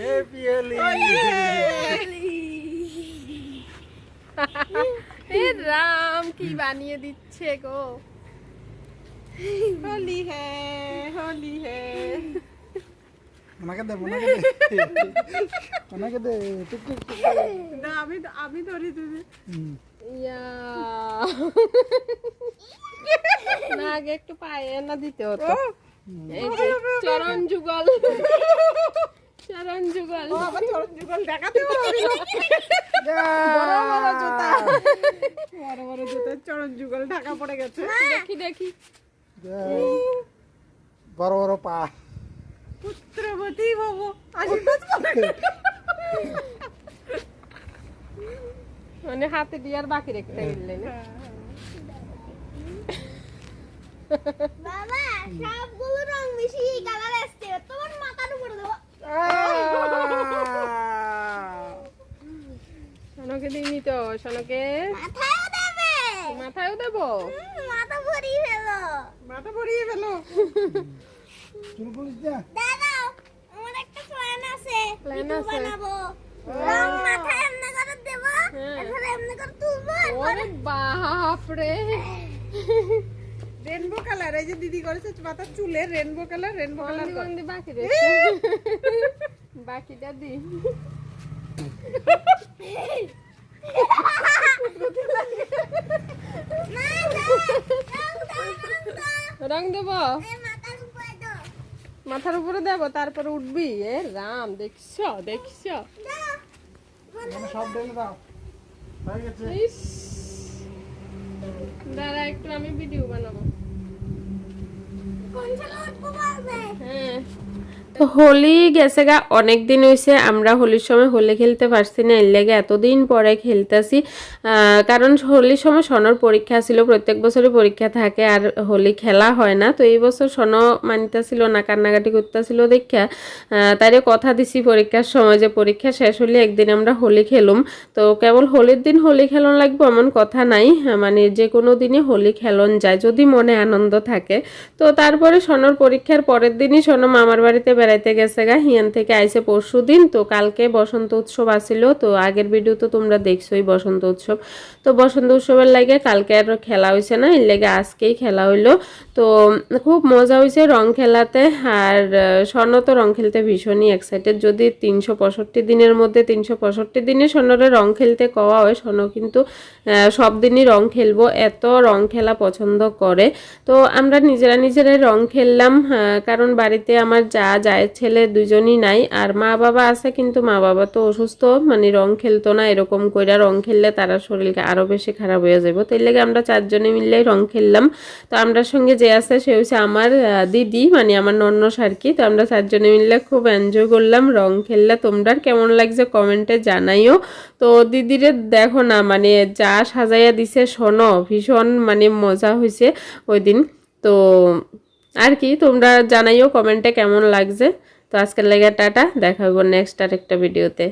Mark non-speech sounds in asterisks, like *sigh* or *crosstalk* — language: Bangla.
হ্যাপি হোলি এ রাম কি বানিয়ে দিচ্ছে গো? হোলি হ্যাঁ হোলি হ্যাঁ ওনাকে দে ওনাকে দে। ওনাকে দে টুক টুক। না আমি আমি ধরি দিদি। ইয়া। না আগে একটু পায়ে না দিতে হতো। চরণ যুগল। চরণ যুগল। আবার চরণ যুগল দেখাতে পারবি বড় বড় জুতা। বড় বড় জুতা চরণ যুগল ঢাকা পড়ে গেছে। দেখি দেখি। বড় বড় পা। পুত্রবতী ভব আশীর্বাদ মানে হাতে দিয়ে আর বাকি রেখে দিলে না বাবা! সবগুলো রং মিশিয়ে কালার আসছে তোমার মাথার উপরে দেবো সোনকে। দিইনি তো সোনকে মাথায়ও দেবে। মাথায়ও দেবো? মাথা ভরিয়ে ফেলো। মাথা ভরিয়ে ফেলো। চুল পুলিশ যা। দাদা আমার একটা প্ল্যান আছে। ভিডিও আছে? বানাবো। রং মাথায় এমনি করে দেবো হ্যাঁ। এমনি করে তুলবো ওরে বাপ রে *laughs* রেনবো কালার এই যে দিদি করেছে মাথার চুলে রেনবো কালার রেনবো কালার বন্দি বাকি রেখে বাকিটা দি। রং দেবো? মাথার উপরে দাও মাথার উপরে দেবো তারপরে উঠবি। এ রাম দেখছ দেখছ। মানে সব ঢেলে দাও। হয়ে গেছে। ইস! দাঁড়া একটু আমি ভিডিও বানাবো। হ্যাঁ। তো হোলি গেছে গা অনেক দিন হয়েছে আমরা হোলির সময় হোলি খেলতে পারছি না, এর লেগে এতদিন পরে খেলতেছি। কারণ হোলির সময় সনর পরীক্ষা ছিল, প্রত্যেক বছরই পরীক্ষা থাকে, আর হোলি খেলা হয় না। তো এই বছর সন মানিতেছিল না, কান্নাকাটি করতেছিল দেখা তারে কথা দিছি পরীক্ষার সময় যে পরীক্ষা শেষ হলে একদিন আমরা হোলি খেলুম। তো কেবল হোলির দিন হোলি খেলন লাগবে এমন কথা নাই মানে যে কোনো দিনই হোলি খেলন যায়, যদি মনে আনন্দ থাকে। তো তারপরে সনর পরীক্ষার পরের দিনই সন মামার বাড়িতে বেড়াইতে গেছে গা, হিয়ান থেকে আইসে পরশু দিন। তো কালকে বসন্ত উৎসব আসিল তো আগের ভিডিও তো তোমরা দেখছোই বসন্ত উৎসব। তো বসন্ত উৎসবের লাগে কালকে আর খেলা হয়েছে না, এর লেগে আজকেই খেলা হইল। তো খুব মজা হয়েছে রং খেলাতে, আর স্বর্ণ তো রং খেলতে ভীষণই এক্সাইটেড যদি তিনশো পঁয়ষট্টি দিনের মধ্যে তিনশো পঁয়ষট্টি দিনে স্বর্ণরে রং খেলতে কওয়া হয়, স্বর্ণ কিন্তু সব দিনই রং খেলব, এত রং খেলা পছন্দ করে। তো আমরা নিজেরা নিজেরাই রং খেললাম কারণ বাড়িতে আমার যা যায় ছেলে দুজনই নাই, আর মা বাবা আছে কিন্তু মা বাবা তো অসুস্থ মানে রং খেলতো না, এরকম কইরা রং খেললে তারা শরীরকে আরও বেশি খারাপ হয়ে যাবে তাই লেগে আমরা চারজনে মিললেই রং খেললাম। তো আমরা সঙ্গে যে আছে সে হচ্ছে আমার দিদি মানে আমার নন্নস আর কি তো আমরা চারজনে মিললে খুব এনজয় করলাম রং খেললে। তোমরা কেমন লাগছে কমেন্টে জানাইও। তো দিদিরে দেখো না মানে যা সাজাইয়া দিছে শোনো, ভীষণ মানে মজা হয়েছে ওই দিন তো আর কি, তোমরা জানাইও কমেন্টে কেমন লাগছে। তো আজকের লেগে টাটা, দেখা হব নেক্সট আর একটা ভিডিওতে